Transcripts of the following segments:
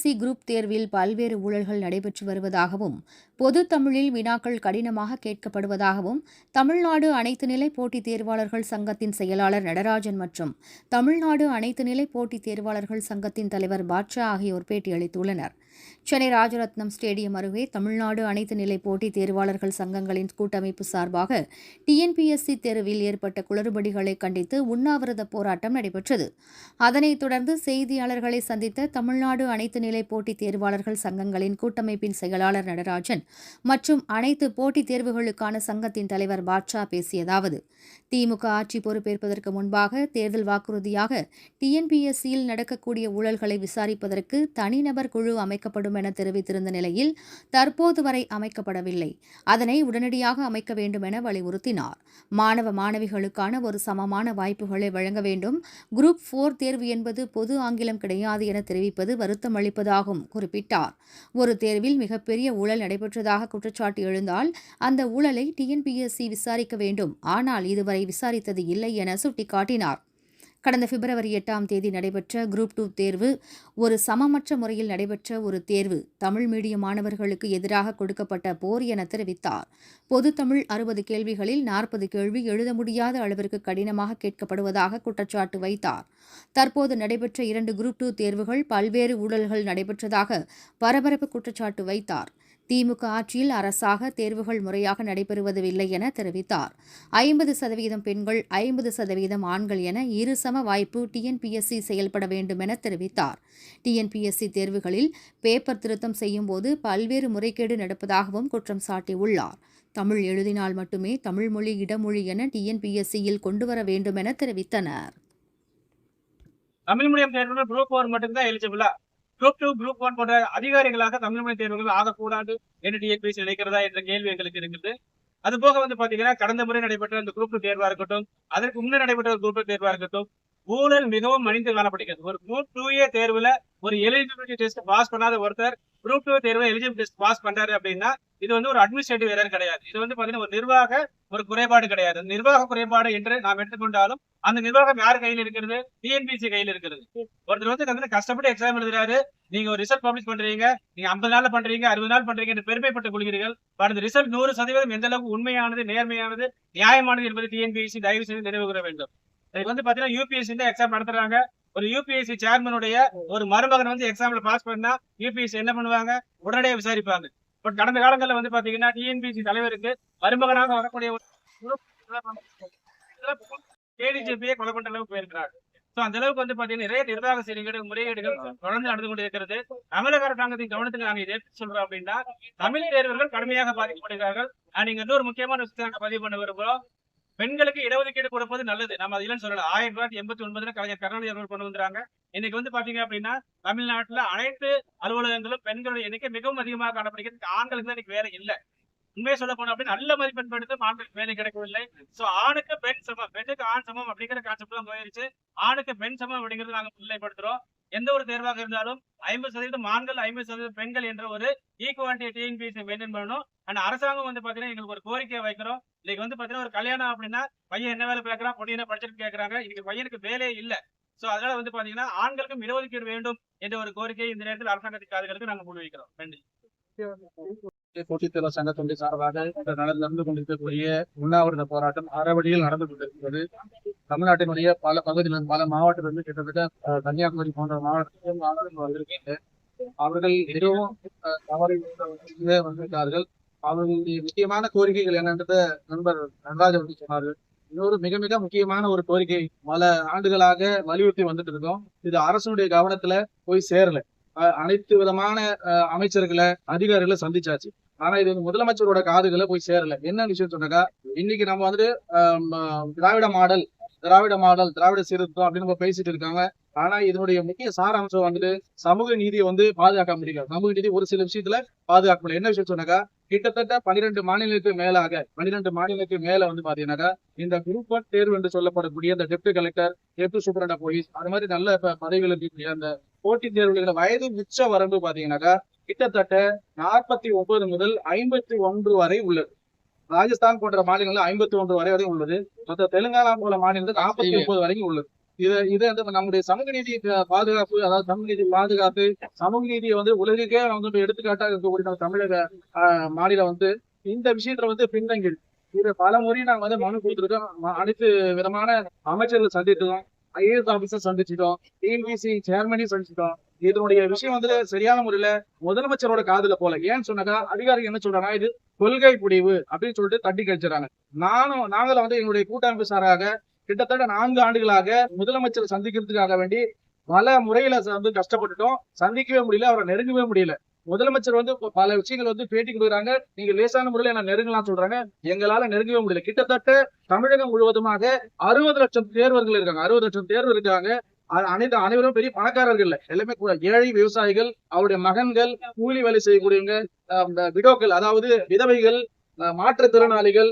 C group தேர்வில் பல்வேறு ஊழல்கள் நடைபெற்று வருவதாகவும் பொது தமிழில் வினாக்கள் கடினமாக கேட்கப்படுவதாகவும் தமிழ்நாடு அனைத்து நிலை போட்டித் தேர்வாளர்கள் சங்கத்தின் செயலாளர் நடராஜன் மற்றும் தமிழ்நாடு அனைத்து நிலை போட்டித் தேர்வாளர்கள் சங்கத்தின் தலைவர் பாட்ஷா ஆகியோர் பேட்டியளித்துள்ளனர். சென்னை ராஜரத்னம் ஸ்டேடியம் அருகே தமிழ்நாடு அனைத்து நிலை போட்டித் தேர்வாளர்கள் சங்கங்களின் கூட்டமைப்பு சார்பாக டிஎன்பிஎஸ்சி தேர்வில் ஏற்பட்ட குளறுபடிகளை கண்டித்து உண்ணாவிரத போராட்டம் நடைபெற்றது. அதனைத் தொடர்ந்து செய்தியாளர்களை சந்தித்த தமிழ்நாடு அனைத்து நிலை போட்டித் தேர்வாளர்கள் சங்கங்களின் கூட்டமைப்பின் செயலாளர் நடராஜன் மற்றும் அனைத்து போட்டித் தேர்வுகளுக்கான சங்கத்தின் தலைவர் பாட்ஷா பேசியதாவது. திமுக ஆட்சி பொறுப்பேற்பதற்கு முன்பாக தேர்தல் வாக்குறுதியாக டிஎன்பிஎஸ்சியில் நடக்கக்கூடிய ஊழல்களை விசாரிப்பதற்கு தனிநபர் குழு அமைக்க அமைக்கப்படும் என தெரிவித்திருந்த நிலையில் தற்போது வரை அமைக்கப்படவில்லை. அதனை உடனடியாக அமைக்க வேண்டும் என வலியுறுத்தினார். மாணவ மாணவிகளுக்கான ஒரு சமமான வாய்ப்புகளை வழங்க வேண்டும். குரூப் போர் தேர்வு என்பது பொது ஆங்கிலம் கிடையாது என தெரிவிப்பது வருத்தம் அளிப்பதாகவும் குறிப்பிட்டார். ஒரு தேர்வில் மிகப்பெரிய ஊழல் நடைபெற்றதாக குற்றச்சாட்டு எழுந்தால் அந்த ஊழலை டிஎன்பிஎஸ்சி விசாரிக்க வேண்டும். ஆனால் இதுவரை விசாரித்தது இல்லை என சுட்டிக்காட்டினார். கடந்த பிப்ரவரி எட்டாம் தேதி நடைபெற்ற குரூப் டூ தேர்வு ஒரு சமமற்ற முறையில் நடைபெற்ற ஒரு தேர்வு. தமிழ் மீடிய மாணவர்களுக்கு எதிராக கொடுக்கப்பட்ட போர் என தெரிவித்தார். பொது தமிழ் அறுபது கேள்விகளில் நாற்பது கேள்வி எழுத முடியாத அளவிற்கு கடினமாக கேட்கப்படுவதாக குற்றச்சாட்டு வைத்தார். தற்போது நடைபெற்ற இரண்டு குரூப் டூ தேர்வுகள் பல்வேறு ஊழல்கள் நடைபெற்றதாக பரபரப்பு குற்றச்சாட்டு வைத்தார். திமுக ஆட்சியில் அரசாக தேர்வுகள் முறையாக நடைபெறுவதில்லை என தெரிவித்தார். ஐம்பது சதவீதம் பெண்கள் ஐம்பது சதவீதம் ஆண்கள் என இரு சம வாய்ப்பு டிஎன்பிஎஸ்சி செயல்பட வேண்டும் என தெரிவித்தார். டிஎன்பிஎஸ்சி தேர்வுகளில் பேப்பர் திருத்தம் செய்யும்போது பல்வேறு முறைகேடு நடப்பதாகவும் குற்றம் சாட்டியுள்ளார். தமிழ் எழுதினால் மட்டுமே தமிழ் மொழி இடமொழி என டிஎன்பிஎஸ்சியில் கொண்டுவர வேண்டும் என தெரிவித்தனர். தமிழ் மீடியம் தேர்வுகள் குரூப் ஒன் மட்டும்தான் எலிஜிபிளா குரூப் டூ குரூப் ஒன் போன்ற அதிகாரிகளாக தமிழ் மொழி தேர்வுகள் ஆகக்கூடாது என்று டிஎன்பிஎஸ்சி நினைக்கிறதா என்ற கேள்வி எங்களுக்கு இருக்குது அது போக வந்து பாத்தீங்கன்னா கடந்த முறை நடைபெற்ற அந்த குரூப் டூ தேர்வா இருக்கட்டும் அதற்கு முன்னர் நடைபெற்ற குரூப் டூ தேர்வா இருக்கட்டும் ஊழல் மிகவும் மனித காணப்படுகிறது. ஒரு குரூப் டூ ஏ தேர்வுல ஒரு எலிஜிபிலிட்டி டெஸ்ட் பாஸ் பண்ணாத ஒருத்தர் குரூப் டூ தேர்வு எலிஜிபிலிட்டி டெஸ்ட் பாஸ் பண்றாரு அப்படின்னா இது வந்து ஒரு அட்மினிஸ்ட்ரேட்டிவ் எரர் கிடையாது. இது வந்து பாத்தீங்கன்னா ஒரு நிர்வாக ஒரு குறைபாடு கிடையாது. நிர்வாக குறைபாடு என்று நாம் எடுத்துக்கொண்டாலும் அந்த நிர்வாகம் யார் கையில் இருக்கிறது? டிஎன்பிசி கையில் இருக்கிறது. ஒருத்தர் வந்து வந்து கஷ்டப்பட்டு எக்ஸாம் எழுதுறாரு. நீங்க ஒரு ரிசல்ட் பப்ளிஷ் பண்றீங்க. நீங்க ஐம்பது நாள்ல பண்றீங்க அறுபது நாள் பண்றீங்க என்று பெருமைப்பட்டுக் கொள்கிறீர்கள். அந்த ரிசல்ட் நூறு சதவீதம் எந்த அளவுக்கு உண்மையானது நேர்மையானது நியாயமானது என்பது டிஎன்பிசி தயவு செய்து நினைவு கூற வேண்டும். இதுக்கு வந்து பாத்தீங்கன்னா யூபிஎஸ்சி தான் எக்ஸாம் நடத்துறாங்க. ஒரு யூபிஎஸ்சி சேர்மனுடைய ஒரு மருமகன் வந்து எக்ஸாம்ல பாஸ் பண்ணா யூபிஎஸ்சி என்ன பண்ணுவாங்க? உடனடியாக விசாரிப்பாங்க. பட் கடந்த காலங்களில் வந்து பாத்தீங்கன்னா டிஎன்பிசி தலைவருக்கு மருமகனாக வரக்கூடிய கேடிஜிபியை கொலை பண்ற அளவுக்கு போயிருக்கிறார். சோ அந்த அளவுக்கு வந்து பாத்தீங்கன்னா நிறைய நிர்வாக சீர்கேடு முறைகேடுகள் தொடர்ந்து நடந்து கொண்டிருக்கிறது. தமிழக அரசாங்கத்தின் கவனத்துக்கு நாங்க இதை சொல்றோம் அப்படின்னா தமிழ் தேர்வர்கள் கடுமையாக பாதிக்கப்படுகிறார்கள். அண்ட் இங்க இன்னொரு முக்கியமான விஷயத்தை நாங்க பதிவு பண்ண விரும்புறோம். பெண்களுக்கு இடஒதுக்கீடு கொடுப்பது நல்லது. நம்ம அதிலும் சொல்லலாம் ஆயிரத்தி தொள்ளாயிரத்தி எண்பத்தி ஒன்பதுல கலைஞர் கருணாநிதி அவர்கள் கொண்டு வந்தாங்க இன்னைக்கு வந்து பாத்தீங்க அப்படின்னா தமிழ்நாட்டுல அனைத்து அலுவலகங்களும் பெண்களுடைய எண்ணிக்கை மிகவும் அதிகமாக காணப்படுகிறது. ஆண்களுக்கு தான் இன்னைக்கு வேலை இல்லை. உண்மையை சொல்ல போனோம் அப்படின்னு நல்ல மதிப்பெண் படுத்து ஆண்களுக்கு வேலை கிடைக்கவில்லை. சோ ஆணுக்கு பெண் சமம். பெண்ணுக்கு ஆண் சமம் அப்படிங்கிற கான்செப்ட் தான் போயிருச்சு. ஆணுக்கு பெண் சமம் அப்படிங்கிறது நாங்க முன்னிலைப்படுத்துறோம். எந்த ஒரு தேர்வாக இருந்தாலும் ஐம்பது சதவீதம் ஆண்கள் ஐம்பது சதவீதம் பெண்கள் என்ற ஒரு ஈக்குவாலிட்டி டிஎன்பிஎஸ்சி மெயின்டைன் பண்ணணும். ஆனா அரசாங்கம் வந்து பாத்தீங்கன்னா எங்களுக்கு ஒரு கோரிக்கை வைக்கிறோம். இன்னைக்கு வந்து பாத்தீங்கன்னா ஒரு கல்யாணம் அப்படின்னா பையன் என்ன வேலை பார்க்கறான் பொண்ணு என்ன படிச்சிட்டு கேக்குறாங்க. இன்னைக்கு பையனுக்கு வேலையே இல்ல. சோ அதனால வந்து பாத்தீங்கன்னா ஆண்களுக்கும் இடஒதுக்கீடு வேண்டும் என்ற ஒரு கோரிக்கை இந்த நேரத்தில் அரசாங்கத்தின் காதுகளுக்கு நாங்க முன்வைக்கிறோம். நன்றி. போட்டித் சங்கத்தினுடைய சார்பாக நடந்து கொண்டிருக்கக்கூடிய உண்ணாவிரத போராட்டம் அறவழியில் நடந்து கொண்டிருக்கிறது. தமிழ்நாட்டினுடைய பல பகுதிகளில் பல மாவட்டத்திலிருந்து கிட்டத்தட்ட கன்னியாகுமரி போன்ற மாவட்டத்திலும் ஆட்கள் வந்திருக்கின்ற அவர்கள் மிகவும் தவறி வந்திருக்கிறார்கள். அவர்களுடைய முக்கியமான கோரிக்கைகள் என்னன்றத நண்பர் நன்ராஜ் வந்து சொன்னார்கள் இன்னொரு மிக மிக முக்கியமான ஒரு கோரிக்கை. பல ஆண்டுகளாக வலியுறுத்தி வந்துட்டு இருக்கோம். இது அரசுடைய கவனத்துல போய் சேரல. அஹ், அனைத்து விதமான அஹ், அமைச்சர்களை அதிகாரிகளை சந்திச்சாச்சு. ஆனா இது வந்து முதலமைச்சரோட காதுகளை போய் சேரல. என்ன விஷயம் சொன்னாக்கா இன்னைக்கு நம்ம வந்துட்டு ஆஹ், திராவிட மாடல் திராவிட மாடல் திராவிட சீர்திருத்தம் அப்படின்னு நம்ம பேசிட்டு இருக்காங்க. ஆனா இதனுடைய முக்கிய சாராம்சம் வந்துட்டு சமூக நீதியை வந்து பாதுகாக்க முடியல. சமூக நீதி ஒரு சில விஷயத்துல பாதுகாக்க முடியல. என்ன விஷயம் சொன்னாக்கா கிட்டத்தட்ட பனிரெண்டு மாநிலத்துக்கு மேலாக பனிரெண்டு மாநிலத்துக்கு மேல வந்து பாத்தீங்கன்னாக்கா இந்த குரூப் ஒன் தேர்வு என்று சொல்லப்படக்கூடிய இந்த deputy collector deputy superintendent police அது மாதிரி நல்ல பதவிகள் இருக்கக்கூடிய அந்த போட்டித் தேர்வுகள வயது உச்ச வரம்பு பாத்தீங்கன்னாக்கா கிட்டத்தட்ட நாற்பத்தி ஒன்பது முதல் ஐம்பத்தி ஒன்று வரை உள்ளது. ராஜஸ்தான் போன்ற மாநிலங்கள் ஐம்பத்தி ஒன்று வரை வரை உள்ளது. மற்ற தெலுங்கானா போல மாநிலத்தில் நாற்பத்தி ஒன்பது வரைக்கும் உள்ளது. இதை இதை வந்து நம்முடைய சமூக நீதி பாதுகாப்பு அதாவது சமூக நீதி பாதுகாப்பு சமூக நீதியை வந்து உலகுக்கே வந்து எடுத்துக்காட்டாக இருக்கக்கூடிய நம்ம தமிழக மாநிலம் வந்து இந்த விஷயத்துல வந்து பின்தங்கி இது பல முறை நாங்க வந்து மனு கொடுத்துருக்கோம். அனைத்து விதமான அமைச்சர்கள் சந்தித்தோம் ஐஏஎஸ் ஆபீசர் சந்திச்சிட்டோம். டிஎன்பிசி சேர்மனையும் சந்திச்சிட்டோம். இதனுடைய விஷயம் வந்து சரியான முறையில முதலமைச்சரோட காதுல போல. ஏன்னு சொன்னாக்கா அதிகாரிகள் என்ன சொல்றாங்க இது கொள்கை முடிவு அப்படின்னு சொல்லிட்டு தட்டி கழிச்சிடறாங்க. நானும் நாங்களும் வந்து எங்களுடைய கூட்டமைப்பு சாராக கிட்டத்தட்ட நான்கு ஆண்டுகளாக முதலமைச்சர் சந்திக்கிறதுக்காக வேண்டி பல முறையில வந்து கஷ்டப்பட்டுட்டோம். சந்திக்கவே முடியல அவரை நெருங்கவே முடியல. முதலமைச்சர் வந்து பல விஷயங்கள் வந்து பேட்டி கொடுக்குறாங்க நீங்க லேசான முறையில என்ன நெருங்கலாம் சொல்றாங்க. எங்களால நெருங்கவே முடியல. கிட்டத்தட்ட தமிழகம் முழுவதுமாக அறுபது லட்சம் தேர்வர்கள் இருக்காங்க. அறுபது லட்சம் தேர்வு இருக்காங்க. அனைத்து அனைவரும் பெரிய பணக்காரர்கள் இல்ல. எல்லாமே கூட ஏழை விவசாயிகள் அவருடைய மகன்கள் கூலி வேலை செய்யக்கூடியவங்க விடோக்கள் அதாவது விதவைகள் மாற்றுத்திறனாளிகள்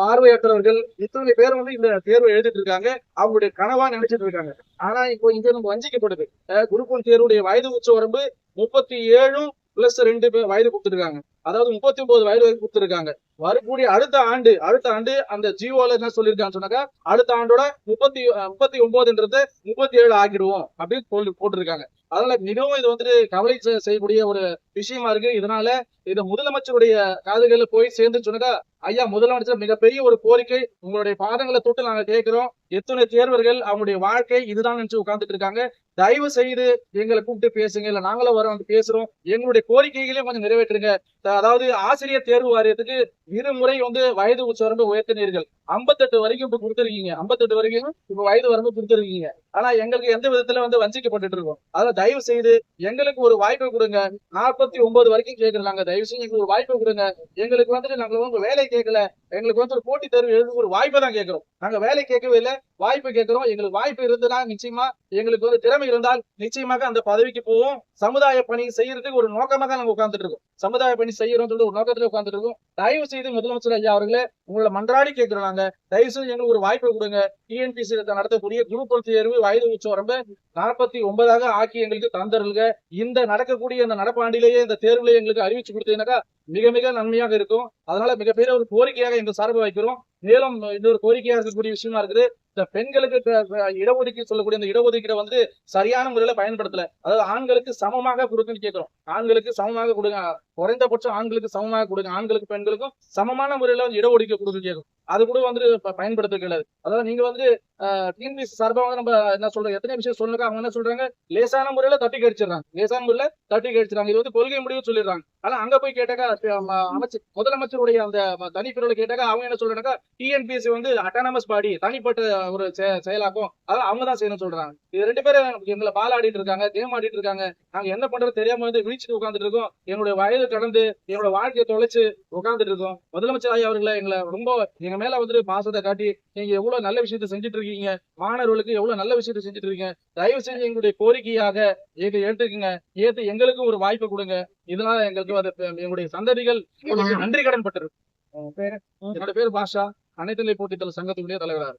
பார்வையற்றவர்கள் இத்தனை பேர் வந்து இந்த தேர்வு எழுதிட்டு இருக்காங்க. அவங்களுடைய கனவா நினைச்சிட்டு இருக்காங்க. ஆனா இப்போ இங்க நம்ம வஞ்சிக்கப்படுது. குருகுல் தேர்வுடைய வயது உச்ச வரம்பு முப்பத்தி ஏழும் பிளஸ் ரெண்டு பேர் வயது கொடுத்துருக்காங்க. அதாவது முப்பத்தி ஒன்பது வயது வரைக்கும் கொடுத்துருக்காங்க. வரக்கூடிய அடுத்த ஆண்டு அடுத்த ஆண்டு அந்த ஜியோல என்ன சொல்லியிருக்கான்னு சொன்னாக்கா அடுத்த ஆண்டோட முப்பத்தி முப்பத்தி ஒன்பதுன்றது முப்பத்தி ஏழு ஆகிடுவோம் அப்படின்னு சொல்லி போட்டிருக்காங்க. அதனால மிகவும் இது வந்துட்டு கவலை செய்யக்கூடிய ஒரு விஷயமா இருக்கு. இதனால இது முதலமைச்சருடைய காதுகள்ல போய் சேர்ந்து சொன்னாக்கா ஐயா முதலமைச்சர் மிகப்பெரிய ஒரு கோரிக்கை. உங்களுடைய பாதங்களை தொட்டு நாங்க கேட்கிறோம். எத்தனை தேர்வர்கள் அவங்களுடைய வாழ்க்கை இதுதான் நினைச்சு உட்கார்ந்துட்டு இருக்காங்க. தயவு செய்து எங்களை கூப்பிட்டு பேசுங்க. இல்ல நாங்களும் வரோம் வந்து பேசுறோம். எங்களுடைய கோரிக்கைகளையும் கொஞ்சம் நிறைவேற்றுங்க. அதாவது ஆசிரியர் தேர்வு வாரியத்துக்கு இருமுறை வந்து வயது உச்ச வரம்பு உயர்த்தினீர்கள். ஐம்பத்தெட்டு வரைக்கும் இப்ப கொடுத்துருக்கீங்க. ஐம்பத்தெட்டு வரைக்கும் இப்ப வயது வரம்பு கொடுத்துருக்கீங்க. ஆனா எங்களுக்கு எந்த விதத்துல வந்து வஞ்சிக்கப்பட்டுட்டு இருக்கோம். அதான் தயவு செய்து எங்களுக்கு ஒரு வாய்ப்பு கொடுங்க. நாற்பத்தி ஒன்பது வரைக்கும் கேட்கறாங்க. தயவு செய்து எங்களுக்கு ஒரு வாய்ப்பு கொடுங்க. எங்களுக்கு வந்துட்டு நாங்க வந்து வேலை கேட்கல. எங்களுக்கு வந்து ஒரு போட்டித் தேர்வு எழுத ஒரு வாய்ப்பை தான் கேட்கிறோம். நாங்க வேலை கேட்கவே இல்லை. வாய்ப்பு கேட்கிறோம். எங்களுக்கு வாய்ப்பு இருந்ததுன்னா நிச்சயமா எங்களுக்கு வந்து திறமை இருந்தால் நிச்சயமாக அந்த பதவிக்கு போவோம். சமுதாய பணி செய்யறதுக்கு ஒரு நோக்கமாக நாங்க உட்கார்ந்துட்டு இருக்கோம். சமுதாய பணி செய்யறோம் ஒரு நோக்கத்துல உட்கார்ந்துட்டு இருக்கோம். தயவு செய்து முதலமைச்சர் ஐயா அவர்களே உங்களை மன்றாடி கேட்கிறோம் நாங்க தயவு செய்து எங்களுக்கு ஒரு வாய்ப்பு கொடுங்க. டிஎன்பிசி நடத்தக்கூடிய குரூப் ஒன் தேர்வு வயது உச்சவரம்பு நாற்பத்தி ஒன்பதாக ஆக்கி எங்களுக்கு தந்தருங்க இந்த நடக்கக்கூடிய இந்த நடப்பாண்டிலேயே இந்த தேர்வுல எங்களுக்கு அறிவிச்சு கொடுத்தீங்கன்னாக்கா மிக மிக நன்மையாக இருக்கும். அதனால மிகப்பெரிய ஒரு கோரிக்கையாக எங்க சார்பு வைக்கிறோம். மேலும் இன்னொரு கோரிக்கையாக இருக்கக்கூடிய விஷயமா இருக்குது. இந்த பெண்களுக்கு இடஒதுக்கீடு சொல்லக்கூடிய இந்த இடஒதுக்கீடு வந்து சரியான முறையில பயன்படுத்தல. அதாவது ஆண்களுக்கு சமமாக கொடுக்குன்னு கேட்கிறோம் ஆண்களுக்கு சமமாக கொடுங்க. குறைந்தபட்சம் ஆண்களுக்கு சமமாக கொடுங்க. ஆண்களுக்கு பெண்களுக்கும் சமமான முறையில வந்து இடஒதுக்கீடு கொடுக்குன்னு கேட்கும் அது கூட வந்து பயன்படுத்த கிடையாது அதாவது நீங்க வந்து டிஎன்பிசி சார்பாக வந்து நம்ம என்ன சொல்றோம் எத்தனை விஷயம் சொல்லுங்க அவங்க என்ன சொல்றாங்க லேசான முறையில தட்டி கடிச்சிடறாங்க. லேசான முறையில தட்டி கழிச்சிடுறாங்க இது வந்து கொள்கை முடிவு சொல்லிடுறாங்க. ஆனா அங்க போய் கேட்டாக்கா அமைச்சர் முதலமைச்சருடைய அந்த ம- தனிப்பிரிவுல கேட்டாக்கா அவங்க என்ன சொல்றாங்க டிஎன்பிஎஸ்சி வந்து அட்டானமஸ் பாடி தனிப்பட்ட ஒரு செ- செயலாக்கும். அதான் அவங்க தான் செய்யணும்னு சொல்றாங்க. இது ரெண்டு பேரும் எங்களை பால் ஆடிட்டு இருக்காங்க கேம் ஆடிட்டு இருக்காங்க. நாங்க என்ன பண்றது தெரியாம வந்து விழிச்சுட்டு உட்கார்ந்துட்டு இருக்கோம். எங்களுடைய வயது கடந்து எங்களோட வாழ்க்கையை தொலைச்சு உட்கார்ந்துட்டு இருக்கோம். முதலமைச்சர் ஐயா அவர்களை எங்களை ரொம்ப எங்க மேல வந்துட்டு பாசத்தை காட்டி நீங்க எவ்வளவு நல்ல விஷயத்தை செஞ்சுட்டு இருக்கீங்க மாணவர்களுக்கு எவ்வளவு நல்ல விஷயத்தை செஞ்சுட்டு இருக்கீங்க தயவு செஞ்சு எங்களுடைய கோரிக்கையாக இதை ஏற்றுக்குங்க. ஏத்து எங்களுக்கும் ஒரு வாய்ப்பு கொடுங்க. இதனால எங்களுக்கு அது எங்களுடைய சந்ததிகள் நன்றி கடன் பட்டிருக்கு. என்னோட பேர் பாஷா. அனைத்து நிலை போட்டித்தல் சங்கத்துடைய தலைவராக.